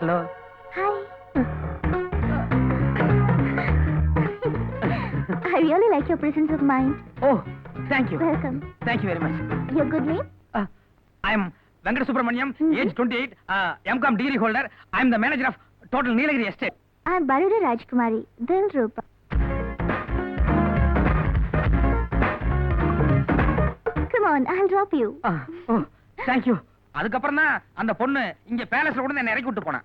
Hello. Hi. I really like your presence of mind. Oh, thank you. Welcome. Thank you very much. Your good name? Uh, I am Venkata Subramaniam, hmm. age 28, uh, MCOM degree holder. I am the manager of Total Nilagiri Estate. I am Baruda Rajkumari, Dil Rupa. Come on, I'll drop you. Uh, oh, thank you. அதுக்கப்புறம் தான் அந்த பொண்ணு இங்க பேலஸ்ல கூட என்ன இறக்கி விட்டு போனா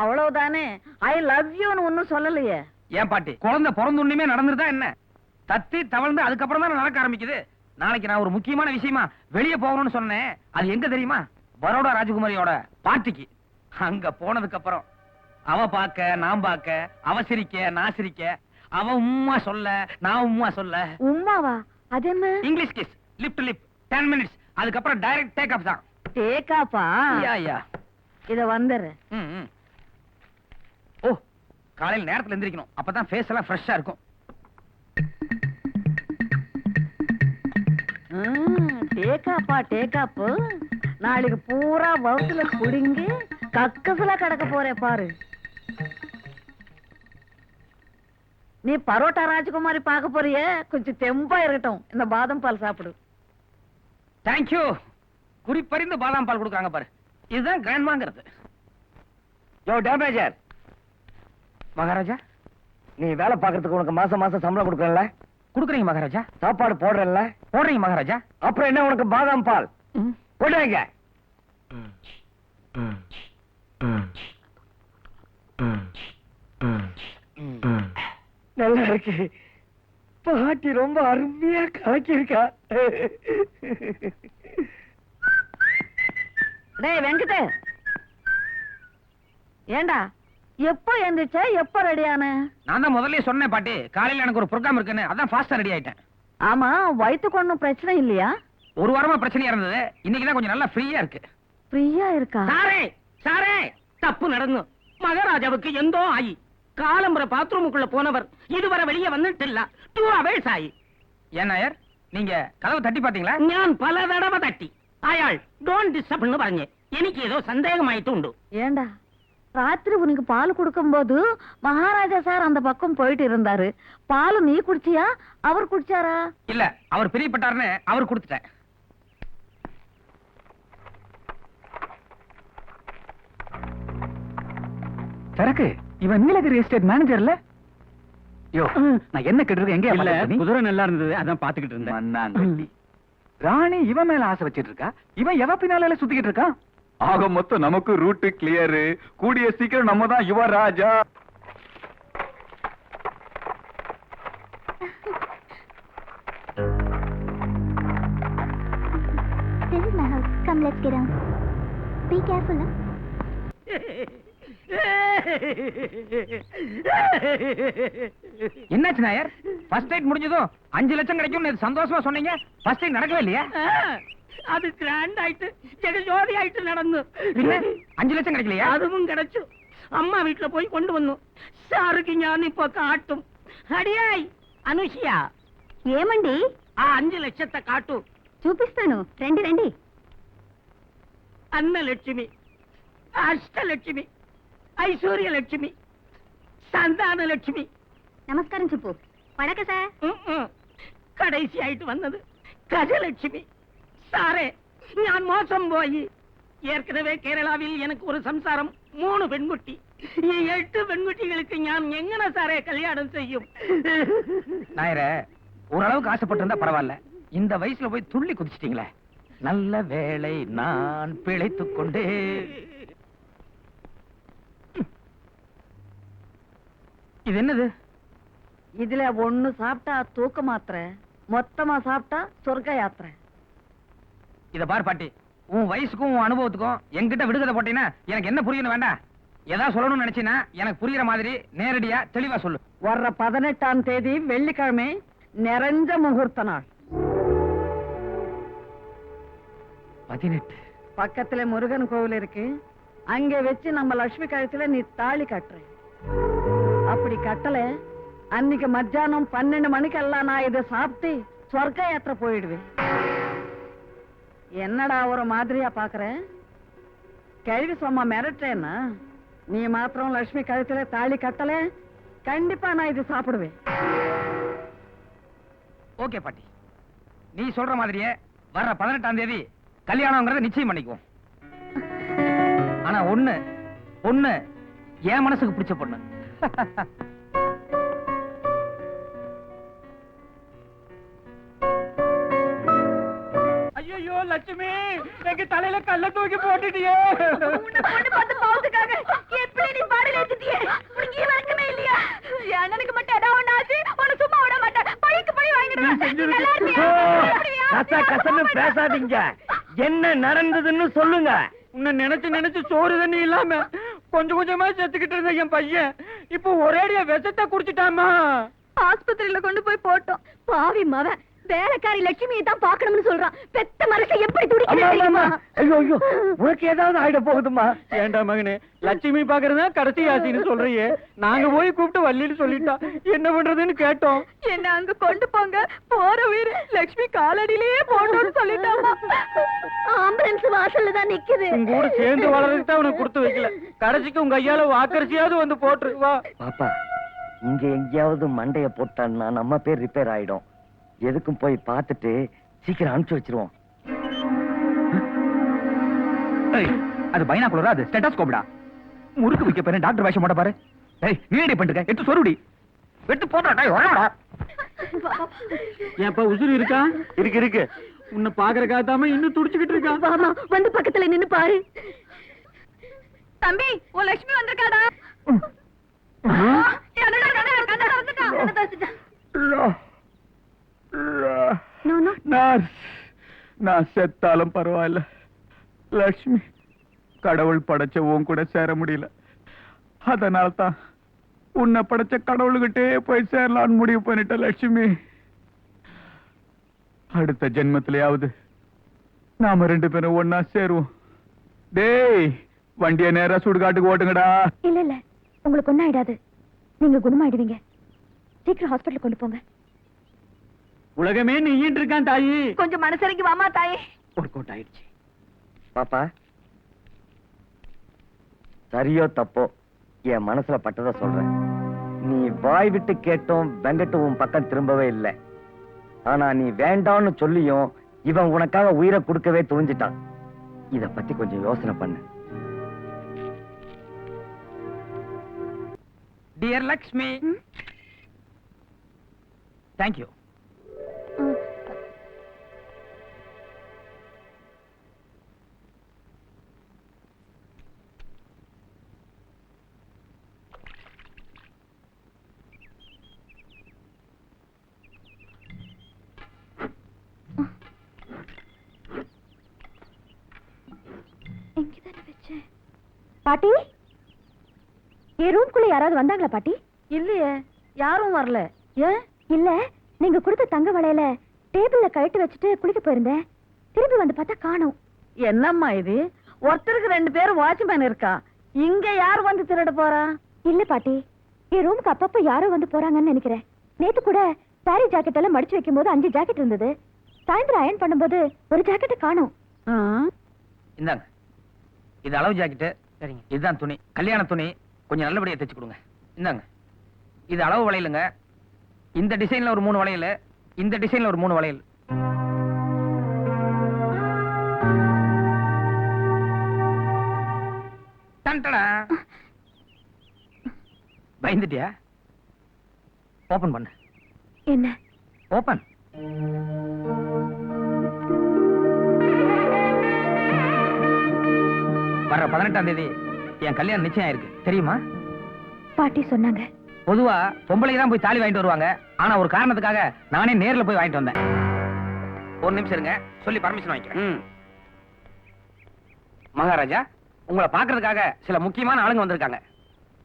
அவ்வளவுதானே ஐ லவ் யூன்னு ஒன்னும் சொல்லலையே ஏன் பாட்டி குழந்தை பிறந்த உண்மையுமே நடந்துருதா என்ன தத்தி தவழ்ந்து அதுக்கப்புறம் தான் நடக்க ஆரம்பிக்குது நாளைக்கு நான் ஒரு முக்கியமான விஷயமா வெளியே போகணும்னு சொன்னேன் அது எங்க தெரியுமா பரோடா ராஜகுமாரியோட பாட்டிக்கு அங்க போனதுக்கு அப்புறம் அவ பாக்க நான் பாக்க அவசரிக்க நான் சிரிக்க அவ உம்மா சொல்ல நான் உம்மா சொல்ல உம்மாவா அது என்ன English kiss lift lip ten minutes அதுக்கப்புறம் டைரக்ட் டேக் ஆஃப் தான் டேக் யா யா இத வந்துறேன் ஓ காலையில நேரத்துல எந்திரிக்கணும் அப்பதான் ஃபேஸ் எல்லாம் ஃப்ரெஷ்ஷா இருக்கும் டேக்காப்பா டேக்காப்பு நாளைக்கு பூரா வவுத்துல குடுங்கி கக்கசுல கடக்க போறே பாரு நீ பரோட்டா ராஜகுமாரி பார்க்க போறிய கொஞ்சம் தெம்பா இருக்கட்டும் இந்த பாதம் பால் சாப்பிடு தேங்க்யூ குறிப்பறிந்து பாதாம் பால் கொடுக்குறாங்க பாரு இதுதான் கிராண்ட்மாங்கிறது யோ டேமேஜர் மகாராஜா நீ வேலை பார்க்கறதுக்கு உனக்கு மாசம் மாசம் சம்பளம் கொடுக்குறல கொடுக்குறீங்க மகாராஜா சாப்பாடு போடுறல போடுறீங்க மகாராஜா அப்புறம் என்ன உனக்கு பாதாம் பால் போடுறீங்க நல்லா இருக்கு பாட்டி ரொம்ப அருமையா கலக்கியிருக்கா டேய் வெங்கட் ஏண்டா எப்போ எந்திரிச்ச எப்போ ரெடியான நான் தான் முதல்ல சொன்னேன் பாட்டி காலையில எனக்கு ஒரு ப்ரோக்ராம் இருக்குன்னு அதான் ஃபாஸ்டா ரெடி ஆயிட்டேன் ஆமா வயித்துக்கு ஒன்றும் பிரச்சனை இல்லையா ஒரு வாரமா பிரச்சனையா இருந்தது இன்னைக்கு தான் கொஞ்சம் நல்லா ஃப்ரீயா இருக்கு ஃப்ரீயா இருக்கா சாரே சாரே தப்பு நடந்து மகாராஜாவுக்கு எந்தோ ஆயி காலம்புற பாத்ரூமுக்குள்ள போனவர் இதுவரை வெளியே வந்துட்டு இல்ல டூ அவர்ஸ் ஆயி ஏன் நாயர் நீங்க கதவு தட்டி பாத்தீங்களா நான் பல தடவை தட்டி അയാൾ ഡോൺ ഡിസ്റ്റർബ് എന്ന് പറഞ്ഞ് എനിക്ക് ഏതോ സന്ദേഹമായിട്ടുണ്ട് ஏண்டா ராத்திரி உனக்கு பால் கொடுக்கும்போது மகாராஜா சார் அந்த பக்கம் போயிட்டு இருந்தாரு பால் நீ குடிச்சியா அவர் குடிச்சாரா இல்ல அவர் பிரியப்பட்டாருன்னு அவர் கொடுத்துட்டேன் சரக்கு இவன் நீலகிரி எஸ்டேட் மேனேஜர்ல யோ நான் என்ன கேட்டு எங்க இல்ல குதிரை நல்லா இருந்தது அதான் பாத்துக்கிட்டு இருந்தேன் மண்ணாங்கட்டி ராணி இவன் மேல ஆசை வச்சிட்டு இருக்கா இவன் எவ பின்னால சுத்திக்கிட்டு இருக்கான் ஆக மொத்தம் நமக்கு ரூட் கிளியர் கூடிய சீக்கிரம் நம்ம தான் யுவ ராஜா என்னாச்சு நாயர் ஃபர்ஸ்ட் நைட் முடிஞ்சதும் அஞ்சு லட்சம் கிடைக்கும் சந்தோஷமா சொன்னீங்க ஃபர்ஸ்ட் நைட் நடக்கவே இல்லையா അത് ഗ്രാൻഡ് ആയിട്ട് ജഗജോതി ആയിട്ട് നടന്നു பின்ன அஞ்சு லட்சம் கிடைக்கலையா അതും കിടച്ചു അമ്മ വീട്ടിൽ പോയി കൊണ്ടുവന്നു സാർക്ക് ഞാൻ ഇപ്പൊ കാട്ടും അടിയായി അനുഷ്യ ఏమండి ആ അഞ്ചു ലക്ഷത്തെ കാട്ടു చూపిస్తాను రండి రండి అన్నలక్ష్మి అష్టలక్ష్మి ఐశ్వర్యలక్ష్మి సంతానలక్ష్మి నమస్కారం చెప్పు வணக்கம் சார் கடைசி ஆயிட்டு வந்தது கஜலட்சுமி சாரே நான் மோசம் போய் ஏற்கனவே கேரளாவில் எனக்கு ஒரு சம்சாரம் மூணு பெண்குட்டி எட்டு பெண்குட்டிகளுக்கு ஞான் எங்கன சாரே கல்யாணம் செய்யும் நாயர ஓரளவுக்கு ஆசைப்பட்டிருந்தா பரவாயில்ல இந்த வயசுல போய் துள்ளி குதிச்சிட்டீங்களே நல்ல வேலை நான் பிழைத்துக் கொண்டே இது என்னது இதுல ஒண்ணு சாப்பிட்டா தூக்க மாத்திர மொத்தமா சாப்பிட்டா சொர்க்க யாத்திரை இத பார் பாட்டி உன் வயசுக்கும் உன் அனுபவத்துக்கும் என்கிட்ட விடுதலை போட்டீங்கன்னா எனக்கு என்ன புரியணும் வேண்டாம் ஏதாவது சொல்லணும்னு நினைச்சீங்கன்னா எனக்கு புரியுற மாதிரி நேரடியா தெளிவா சொல்லு வர்ற பதினெட்டாம் தேதி வெள்ளிக்கிழமை நிறைஞ்ச முகூர்த்த நாள் பதினெட்டு பக்கத்துல முருகன் கோவில் இருக்கு அங்க வச்சு நம்ம லட்சுமி கழுத்துல நீ தாலி கட்டுற அப்படி கட்டல அன்னைக்கு மத்தியானம் பன்னெண்டு மணிக்கெல்லாம் நான் இதை சாப்பிட்டு சொர்க்க யாத்திரை போயிடுவேன் என்னடா ஒரு மாதிரியா பாக்குறேன் கேள்வி சும்மா மிரட்டேன்னா நீ மாத்திரம் லட்சுமி கழுத்துல தாலி கட்டல கண்டிப்பா நான் இது சாப்பிடுவேன் ஓகே பாட்டி நீ சொல்ற மாதிரியே வர்ற பதினெட்டாம் தேதி கல்யாணம்ங்கிறத நிச்சயம் பண்ணிக்குவோம் ஆனா ஒண்ணு ஒண்ணு என் மனசுக்கு பிடிச்ச பொண்ணு லட்சுமி எங்க தலையில கல்ல தூக்கி போட்டுட்டியே உன்னை பொண்ணு பார்த்து பாவத்துக்காக எப்படி நீ பாடல ஏத்திட்டியே இல்லையா என் அண்ணனுக்கு மட்டும் ஏதாவது ஒண்ணு சும்மா விட மாட்டேன் பழிக்கு பழி வாங்கிடுவேன் பேசாதீங்க என்ன நடந்ததுன்னு சொல்லுங்க உன்னை நினைச்சு நினைச்சு சோறு தண்ணி இல்லாம கொஞ்சம் கொஞ்சமா செத்துக்கிட்டு இருந்த என் பையன் இப்போ ஒரேடியா விஷத்தை குடிச்சிட்டாமா ஆஸ்பத்திரியில கொண்டு போய் போட்டோம் பாவி மவன் வேலைக்காரி லட்சுமியை தான் பார்க்கணும்னு சொல்றான் பெத்த மனசை எப்படி துடிக்கிறீங்கம்மா ஐயோ ஐயோ உனக்கு ஏதாவது ஆயிட போகுதுமா ஏண்டா மகனே லட்சுமி பாக்குறதா கடைசி ஆசின்னு சொல்றியே நாங்க போய் கூப்பிட்டு வள்ளின்னு சொல்லிட்டா என்ன பண்றதுன்னு கேட்டோம் என்ன அங்க கொண்டு போங்க போற வீடு லட்சுமி காலடியிலேயே போட்டோம்னு சொல்லிட்டாமா ஆம்புலன்ஸ் வாசல்ல தான் நிக்குது உங்க கூட சேர்ந்து வளர்றதுக்கு தான் உனக்கு கொடுத்து வைக்கல கடைசிக்கு உங்க கையால வாக்கரிசியாவது வந்து போட்டுருக்கு வா பாப்பா இங்க எங்கேயாவது மண்டைய போட்டான்னா நம்ம பேர் ரிப்பேர் ஆயிடும் எதுக்கும் போய் பார்த்துட்டு சீக்கிரம் அனுப்பிச்சு வச்சிருவோம் அது குளரா அது ஸ்டெட்டாஸ்கோப்டா முறுக்கு வைக்க போறேன் டாக்டர் வேஷம் போட பாரு ஏய் நீடி பண்ணுங்க எட்டு சொருடி வெட்டு போடுறா வரடா ஏப்பா உசுறு இருக்கா இருக்கு இருக்கு உன்னை பாக்குற காத்தாம இன்னும் துடிச்சுக்கிட்டு இருக்கா வாமா வந்து பக்கத்துல நின்னு பாரு தம்பி ஓ லட்சுமி வந்திருக்காடா என்னடா வந்துட்டா கதை வந்துட்டா நான் செத்தாலும் பரவாயில்ல லட்சுமி கடவுள் படைச்ச உன் கூட சேர முடியல அதனால் தான் உன்னை படைச்ச கடவுள்கிட்டே போய் சேரலான்னு முடிவு பண்ணிட்ட லட்சுமி அடுத்த ஜென்மத்திலேயாவது நாம் ரெண்டு பேரும் ஒன்னா சேருவோம் டேய் வண்டிய நேரா சுடுகாட்டுக்கு ஓட்டுங்கடா இல்லை இல்லை உங்களுக்கு ஒன்னும் நீங்கள் நீங்க குணமாயிடுவீங்க சீக்கிரம் ஹாஸ்பிட்டல் கொண்டு போங்க உலகமே நீயின்று இருக்கான் தாயி கொஞ்சம் மனசரைக்கு வாமா தாயி ஒரு அவுட் ஆயிடுச்சு பாப்பா சரியோ தப்போ என் மனசுல பட்டதா சொல்றேன் நீ வாய் விட்டு கேட்டும் வெங்கட்டு பக்கம் திரும்பவே இல்லை ஆனா நீ வேண்டாம்னு சொல்லியும் இவன் உனக்காக உயிரை கொடுக்கவே துணிஞ்சிட்டான் இத பத்தி கொஞ்சம் யோசனை பண்ணு டியர் லக்ஷ்மி தேங்க்யூ பாட்டி என் ரூம்குள்ள யாராவது வந்தாங்களா பாட்டி இல்லையே யாரும் வரல ஏன் இல்ல நீங்க கொடுத்த தங்க வளையல டேபிள்ல கழட்டி வச்சுட்டு குளிக்க போயிருந்தேன் திரும்பி வந்து பார்த்தா காணும் என்னம்மா இது ஒருத்தருக்கு ரெண்டு பேரும் வாட்ச்மேன் இருக்கா இங்க யார் வந்து திருட போறா இல்ல பாட்டி என் ரூமுக்கு அப்பப்ப யாரோ வந்து போறாங்கன்னு நினைக்கிறேன் நேத்து கூட சாரி ஜாக்கெட் எல்லாம் மடிச்சு வைக்கும் போது அஞ்சு ஜாக்கெட் இருந்தது சாயந்தரம் அயன் பண்ணும்போது ஒரு ஜாக்கெட்டை காணும் இந்தாங்க இது அளவு ஜாக்கெட்டு சரிங்க இதுதான் துணி கல்யாண துணி கொஞ்சம் நல்லபடியாக தைச்சு கொடுங்க இந்தாங்க இது அளவு வளையலுங்க இந்த டிசைனில் ஒரு மூணு வளையல் இந்த டிசைனில் ஒரு மூணு வளையல் பயந்துட்டியா ஓபன் பண்ண என்ன ஓபன் வர பதினெட்டாம் தேதி என் கல்யாணம் நிச்சயம் ஆயிருக்கு தெரியுமா பாட்டி சொன்னாங்க பொதுவா பொம்பளை தான் போய் தாலி வாங்கிட்டு வருவாங்க ஆனா ஒரு காரணத்துக்காக நானே நேர்ல போய் வாங்கிட்டு வந்தேன் ஒரு நிமிஷம் இருங்க சொல்லி பர்மிஷன் வாங்கிக்கிறேன் மகாராஜா உங்களை பாக்குறதுக்காக சில முக்கியமான ஆளுங்க வந்திருக்காங்க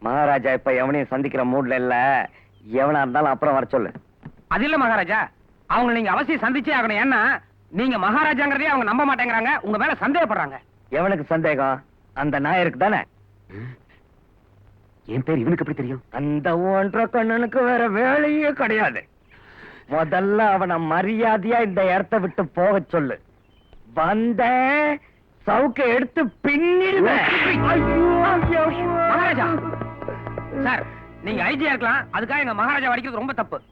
மகாராஜா இப்ப எவனையும் சந்திக்கிற மூட்ல இல்ல எவனா இருந்தாலும் அப்புறம் வர சொல்லு அது இல்ல மகாராஜா அவங்க நீங்க அவசியம் சந்திச்சே ஆகணும் ஏன்னா நீங்க மகாராஜாங்கிறதே அவங்க நம்ப மாட்டேங்கிறாங்க உங்க மேல சந்தேகப்படுறாங்க எவனுக்கு சந்தேகம் அந்த நாயருக்கு தானே என் பேர் இவனுக்கு எப்படி தெரியும் அந்த ஒன்ற கண்ணனுக்கு வேற வேலையே கிடையாது முதல்ல அவனை மரியாதையா இந்த இடத்த விட்டு போக சொல்லு வந்த சவுக்க எடுத்து பின்னிடுவேன் மகாராஜா சார் நீங்க ஐஜியா இருக்கலாம் அதுக்காக எங்க மகாராஜா வடிக்கிறது ரொம்ப தப்பு